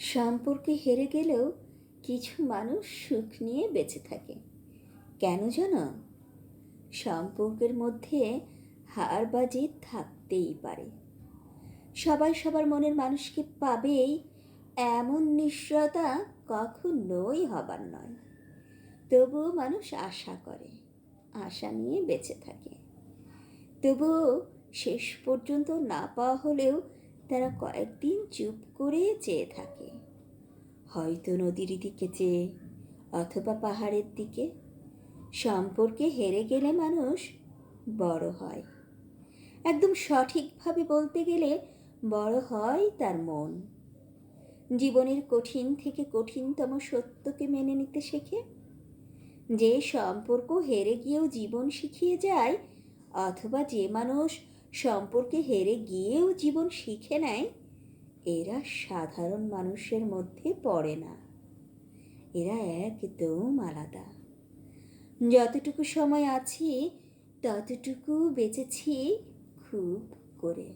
সম্পর্কে হেরে গেলেও কিছু মানুষ সুখ নিয়ে বেঁচে থাকে। কেন জানো সম্পর্কের মধ্যে হার বা জিত থাকতেই পারে। সবাই সবার মনের মানুষকে পাবেই এমন নিশ্চয়তা কখনোই হবার নয়। তবুও মানুষ আশা করে, আশা নিয়ে বেঁচে থাকে। তবুও শেষ পর্যন্ত না পাওয়া হলেও তারা কয়েকদিন চুপ করে চেয়ে থাকে। হয়তো নদীর দিকে চেয়ে অথবা পাহাড়ের দিকে। সম্পর্কে হেরে গেলে মানুষ বড় হয়। একদম সঠিকভাবে বলতে গেলে বড় হয় তার মন। জীবনের কঠিন থেকে কঠিনতম সত্যকে মেনে নিতে শেখে। যে সম্পর্ক হেরে গিয়েও জীবন শিখিয়ে যায় অথবা যে মানুষ সম্পর্কে হেরে গিয়েও জীবন শিখে নেয়, এরা সাধারণ মানুষের মধ্যে পড়ে না। এরা একদম আলাদা। যতটুকু সময় আছি, ততটুকু বেঁচেছি খুব করে।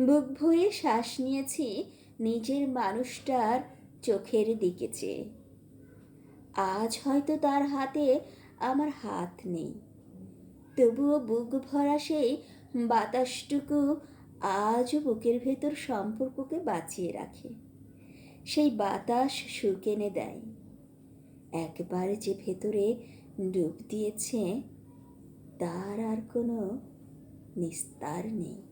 বুক ভরে শ্বাস নিয়েছি নিজের মানুষটার চোখের দিকে চেয়ে। আজ হয়তো তার হাতে আমার হাত নেই। তবুও বুক ভরা সেই বাতাসটুকু আজও বুকের ভেতর সম্পর্ককে বাঁচিয়ে রাখে। সেই বাতাস এনে দেয়। একবার যে ভেতরে ডুব দিয়েছে, তার আর কোনো নিস্তার নেই।